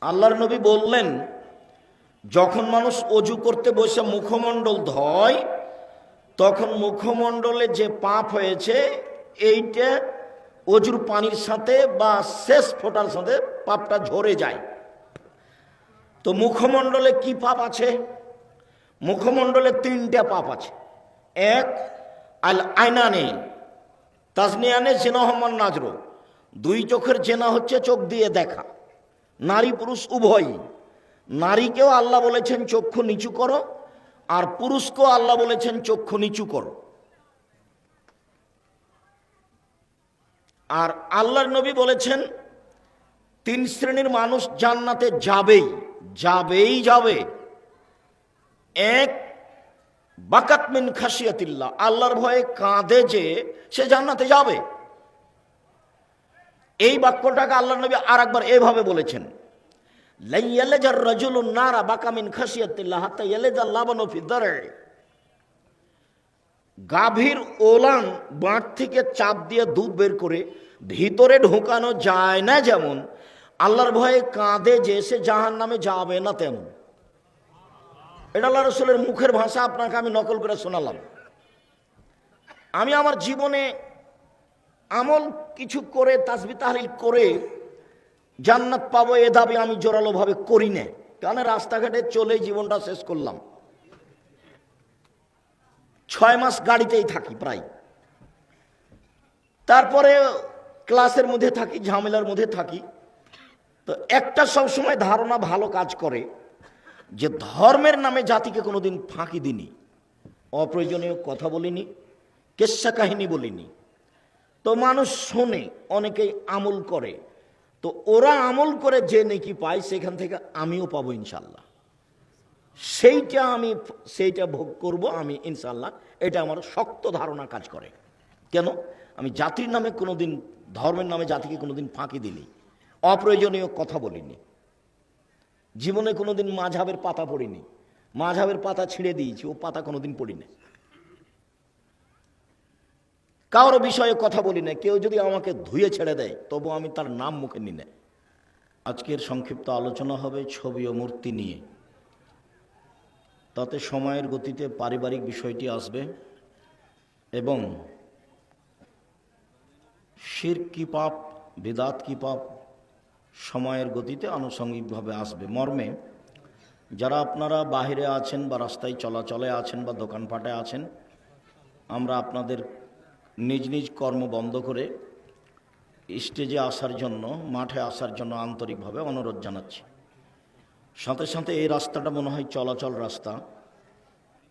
আল্লাহর নবী বললেন, যখন মানুষ অজু করতে বসে মুখমণ্ডল ধয়, তখন মুখমণ্ডলে যে পাপ হয়েছে, এইটা অজুর পানির সাথে বা শেষ ফোটার সাথে পাপটা ঝরে যায়। তো মুখমণ্ডলে কি পাপ আছে? মুখমণ্ডলে তিনটা পাপ আছে। এক, আল আয়না আইনানে, তাজনিয়ানে জেনাহমান নাজরো। দুই চোখের জেনা হচ্ছে চোখ দিয়ে দেখা। নারী পুরুষ উভয়ই। নারীকেও আল্লাহ বলেছেন, চক্ষু নিচু করো, আর পুরুষকেও আল্লাহ বলেছেন, চক্ষু নিচু করো। আর আল্লাহর নবী বলেছেন, তিন শ্রেণির মানুষ জান্নাতে যাবেই যাবেই যাবে। এক, বাকাত মিন খাসিয়াতিল্লাহ আল্লাহর ভয়ে কাঁদে যে সে জান্নাতে যাবে। এই বাক্যটাকে আল্লাহ নবী আর একবার এভাবে বলেছেন। নারা বাকামিন গাভীর ওলান বাঁট থেকে চাপ দিয়ে দুধ বের করে ভিতরে ঢোকানো যায় না যেমন, আল্লাহর ভয়ে কাঁদে যে সে জাহান নামে যাবে না তেমন। এটা আল্লাহ রসুলের মুখের ভাষা, আপনাকে আমি নকল করে শোনালাম। আমি আমার জীবনে আমল কিছু করে, তাসবি তাহলিল করে জান্নাত পাবো এ দাবি আমি জোরালোভাবে করি না। কারণ রাস্তাঘাটে চলে জীবনটা শেষ করলাম। ছয় মাস গাড়িতেই থাকি প্রায়। তারপরে ক্লাসের মধ্যে থাকি, ঝামেলার মধ্যে থাকি। তো একটা সবসময় ধারণা ভালো কাজ করে যে ধর্মের নামে জাতিকে কোনোদিন ফাঁকি দিনি অপ্রয়োজনীয় কথা বলিনি, কেসা কাহিনী বলিনি। তো মানুষ শোনে, অনেকেই আমল করে। তো ওরা আমল করে যে নেকি পায়, সেখান থেকে আমিও পাবো ইনশাল্লাহ সেইটা আমি, সেইটা ভোগ করব আমি ইনশাল্লাহ এটা আমার শক্ত ধারণা কাজ করে। কেন? আমি জাতির নামে কোনোদিন, ধর্মের নামে জাতিকে কোনোদিন ফাঁকি দিনি অপ্রয়োজনীয় কথা বলিনি। জীবনে কোনোদিন মাঝাবের পাতা পড়িনি। মাঝাবের পাতা ছিঁড়ে দিয়েছি, ও পাতা কোনোদিন পড়িনি। কারও বিষয়ে কথা বলি না, কেউ যদি আমাকে ধুয়ে ছেড়ে দেয়, তবু আমি তার নাম মুখে নি না। আজকের সংক্ষিপ্ত আলোচনা হবে ছবি ও মূর্তি নিয়ে। তাতে সময়ের গতিতে পারিবারিক বিষয়টি আসবে এবং শির কি পাপ, বেদাত কি পাপ, সময়ের গতিতে আনুষঙ্গিকভাবে আসবে। মর্মে, যারা আপনারা বাহিরে আছেন বা রাস্তায় চলাচলে আছেন বা দোকানপাটে আছেন, আমরা আপনাদের নিজ নিজ কর্ম বন্ধ করে স্টেজে আসার জন্য, মাঠে আসার জন্য আন্তরিকভাবে অনুরোধ জানাচ্ছি। সাথে সাথে এই রাস্তাটা মনে হয় চলাচল রাস্তা।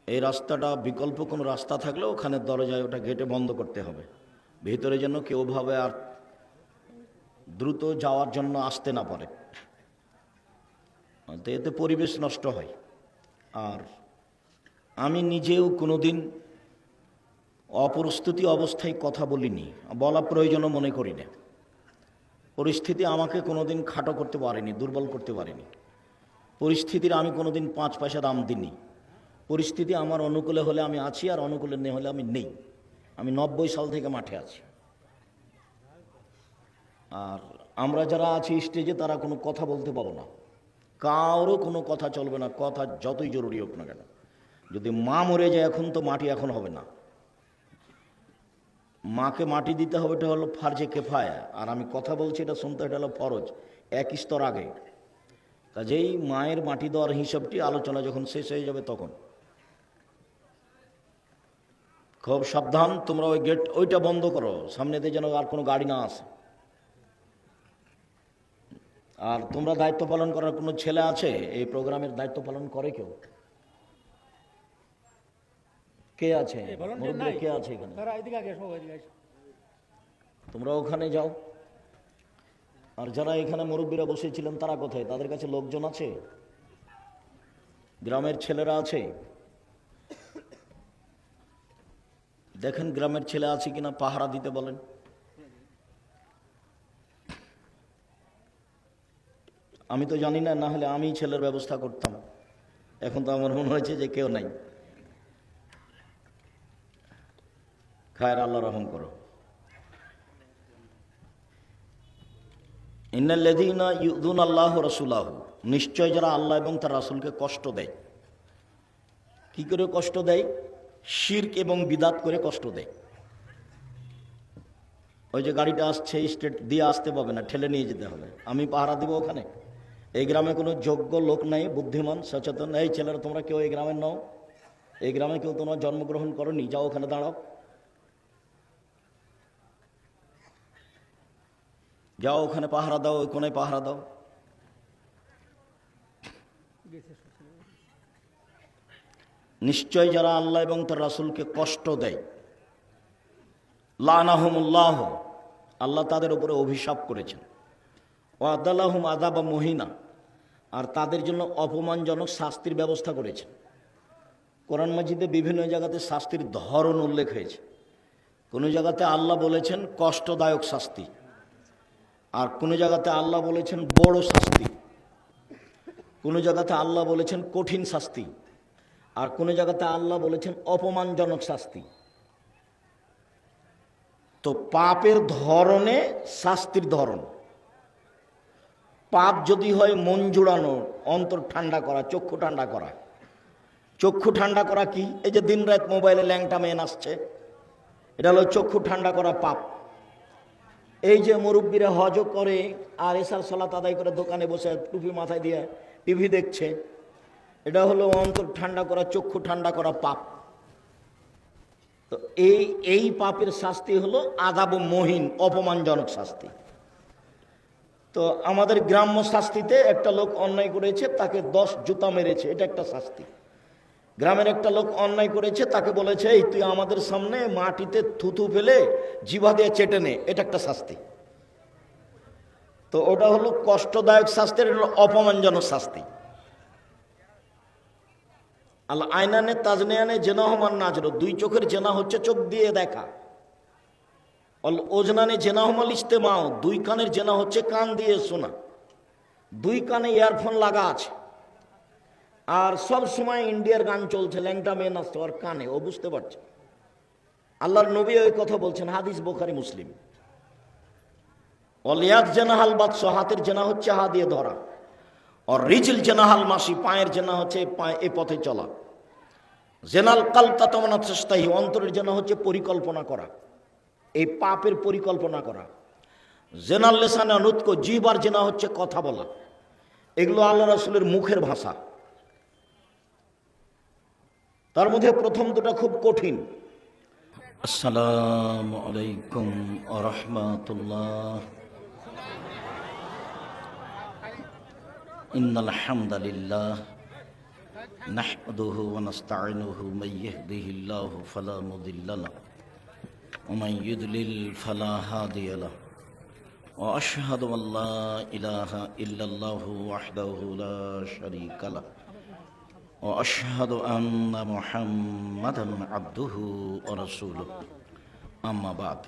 এই রাস্তাটা বিকল্প কোনো রাস্তা থাকলে ওখানে দরজায় ওটা গেটে বন্ধ করতে হবে। ভিতরে যেন কেউভাবে আর দ্রুত যাওয়ার জন্য আসতে না পারে। তো এতে পরিবেশ নষ্ট হয়। আর আমি নিজেও কোনোদিন অপ্রস্তুতি অবস্থায় কথা বলিনি। বলা প্রয়োজনও মনে করি না। পরিস্থিতি আমাকে কোনোদিন খাটো করতে পারেনি, দুর্বল করতে পারেনি। পরিস্থিতির আমি কোনোদিন পাঁচ পয়সা দাম দিইনি। পরিস্থিতি আমার অনুকূলে হলে আমি আছি আর অনুকূলে নেই হলে আমি নেই। আমি নব্বই সাল থেকে মাঠে আছি। আর আমরা যারা আছি স্টেজে তারা কোনো কথা বলতে পাবো না। কারও কোনো কথা চলবে না। কথা যতই জরুরি হোক না কেন। যদি মা মরে যায় এখন তো মাটি এখন হবে না। মাকে মাটি দিতে হবে, এটা হলো ফার্জে কেফায়া। আর আমি কথা বলছি, এটা শুনতে এটা হলো ফরজ। এক স্তর আগে। কাজেই মায়ের মাটি দেওয়ার হিসাবটি আলোচনা যখন শেষ হয়ে যাবে তখন। খুব সাবধান, তোমরা ওই গেট, ওইটা বন্ধ করো। সামনেতে যেন আর কোনো গাড়ি না আসে। আর তোমরা দায়িত্ব পালন করার কোনো ছেলে আছে? এই প্রোগ্রামের দায়িত্ব পালন করে কেউ? কে আছে? কে আছে এখানে। তোমরা ওখানে যাও। আর যারা এখানে মুরব্বীরা বসেছিলেন তারা কোথায়? তাদের কাছে লোকজন আছে? গ্রামের ছেলেরা আছে? দেখেন গ্রামের ছেলে আছে কিনা পাহারা দিতে বলেন। আমি তো জানি না না হলে আমি ছেলের ব্যবস্থা করতাম। এখন তো আমার মনে হয়েছে যে কেউ নাই। খায়ের আল্লাহ রহম করো। ইন্নাল্লাযীনা ইউযুন আল্লাহ রাসূলাহু, নিশ্চয় যারা আল্লাহ এবং তার রাসূলকে কষ্ট দেয়। কি করে কষ্ট দেয়? শিরক এবং বিদাত করে কষ্ট দেয়। ওই যে গাড়িটা আসছে, স্টেট দিয়ে আসতে পাবে না, ঠেলে নিয়ে যেতে হবে। আমি পাহারা দিব ওখানে। এই গ্রামে কোনো যোগ্য লোক নাই, বুদ্ধিমান, সচেতন। এই ছেলেরা, তোমরা কেউ এই গ্রামের নও। এই গ্রামে কেউ তোমরা জন্মগ্রহণ করো নি যাও ওখানে দাঁড়াও। যাও ওখানে পাহারা দাও, ওই কোনায় পাহারা দাও। নিশ্চয় যারা আল্লাহ এবং তার রাসূলকে কষ্ট দেয়, লানাহমুল্লাহ, আল্লাহ তাদের উপরে অভিশাপ করেছেন। ও আদাল্লাহম আদাবা মহিনা, আর তাদের জন্য অপমানজনক শাস্তির ব্যবস্থা করেছেন। কোরআন মাজিদে বিভিন্ন জায়গাতে শাস্তির ধরন উল্লেখ হয়েছে। কোনো জায়গাতে আল্লাহ বলেছেন কষ্টদায়ক শাস্তি। আর কোনো জায়গাতে আল্লাহ বলেছেন বড় শাস্তি। কোনো জায়গাতে আল্লাহ বলেছেন কঠিন শাস্তি। আর কোনো জায়গাতে আল্লাহ বলেছেন অপমানজনক শাস্তি। তো পাপের ধরনে শাস্তির ধরন। পাপ যদি হয় মন জুড়ানো, অন্তর ঠান্ডা করা, চক্ষু ঠান্ডা করা। চক্ষু ঠান্ডা করা কি? এই যে দিন রাত মোবাইলে ল্যাংটা মেন আসছে এটা হলো চক্ষু ঠান্ডা করা পাপ। এই যে মুরব্বীরা হজ করে আর এসার সলাত আদায় করে দোকানে বসে টুপি মাথায় দিয়ে টিভি দেখছে, এটা হলো অন্তর ঠান্ডা করা, চক্ষু ঠান্ডা করা পাপ। তো এই এই পাপের শাস্তি হলো আদাব মহিন, অপমানজনক শাস্তি। তো আমাদের গ্রাম্য শাস্তিতে একটা লোক অন্যায় করেছে, তাকে দশ জুতা মেরেছে, এটা একটা শাস্তি। গ্রামের একটা লোক অন্যায় করেছে, তাকে বলেছে, এই, তুই আমাদের সামনে মাটিতে থুতু ফেলে জিভা দিয়ে চেটে নে, এটা একটা শাস্তি। তো ওটা হলো কষ্টদায়ক শাস্তি অপমানজনক শাস্তি। আল্লাহ আয়নানে তাজনিয়ানে জেনা হমান নাজর দুই চোখের জেনা হচ্ছে চোখ দিয়ে দেখা। অল ওজনানে জেনা হমাল ইস্তেমাও দুই কানের জেনা হচ্ছে কান দিয়ে শোনা। দুই কানে ইয়ারফোন লাগা আছে। আর সব সময় ইন্ডিয়ার গান চলছে, ল্যাংটা মেয়ে নাচতে ওর কানে, ও বুঝতে পারছে। আল্লাহর নবী ওই কথা বলছেন, হাদিস বোখারি মুসলিম। অলিয়াদ জেনাহাল বাদশ হাতের জেনা হচ্ছে হা দিয়ে ধরা। আর রিজিল জেনাহাল মাসি, পায়ের জেনা হচ্ছে এ পথে চলা। জেনাল কালতা তমনা চেষ্টাই অন্তরের জেনা হচ্ছে পরিকল্পনা করা। এই পাপের পরিকল্পনা করা। জেনাল লেসানে অনুৎক জিবার জেনা হচ্ছে কথা বলা। এগুলো আল্লাহ রাসুলের মুখের ভাষা। তার মধ্যে প্রথম দুটো খুব কঠিন আসসালাম আলাইকুম রহমতুল্লাহ إن الحمد لله نحمده ونستعينه من يهده الله فلا مضل له ومن يضلل فلا هادي له وأشهد أن لا إله إلا الله وحده لا شريك له واشهد ان محمدا عبده ورسوله اما بعد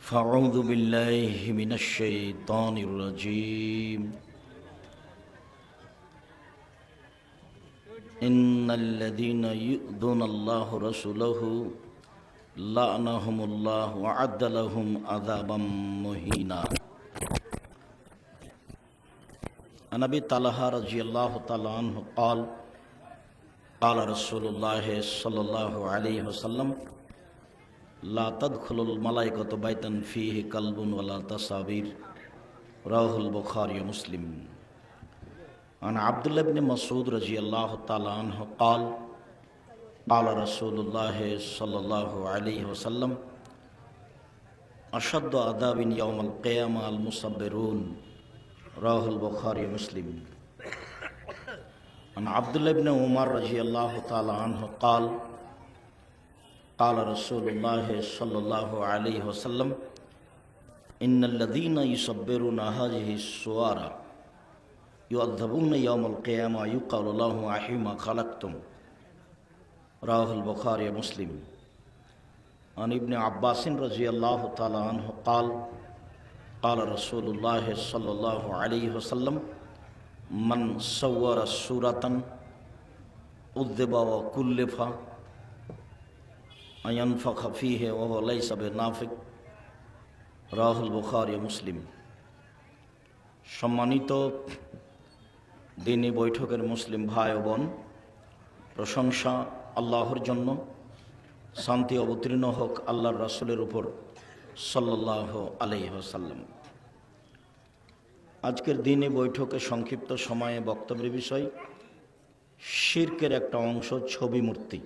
فاعوذ بالله من الشيطان الرجيم ان الذين يؤذون الله رسوله لعنهم الله وعد لهم عذابا مهينا عن ابي طلحه رضي الله تعالى عنه قال قال رسول الله صلى الله عليه وسلم لا تدخل الملائكة بيتا فيه كلب ولا تصابير رواه البخاري ومسلم عن عبد الله بن مسعود رضي الله تعالى عنه قال قال رسول الله صلى الله عليه وسلم أشد عذاب يوم القيامة المصبرون رواه البخاري ومسلم. عن عبد الله بن عمر رضي الله تعالى عنه قال قال رسول الله صلى الله عليه وسلم إن الذين يصبرون هذه السوار يؤذبون يوم القيامة يقال له أحيما خلقتم. رواه البخاري ومسلم. عن ابن عباس رضي الله تعالى عنه قال قال رسول الله صلى الله عليه وسلم من صور سورة أذب وكلف أن ينفخ فيه وهو ليس بنافق রাহুল বুখারি মুসলিম সম্মানিত দিনী বৈঠকের মুসলিম ভাই ও বোন প্রশংসা আল্লাহর জন্য শান্তি অবতীর্ণ হোক আল্লাহর রাসুলের উপর সাল্লাহ আলহ্লাম আজকের দিনে বৈঠকে সংক্ষিপ্ত সময়ে বক্তব্যের বিষয় শির্কের একটা অংশ ছবি মূর্তি।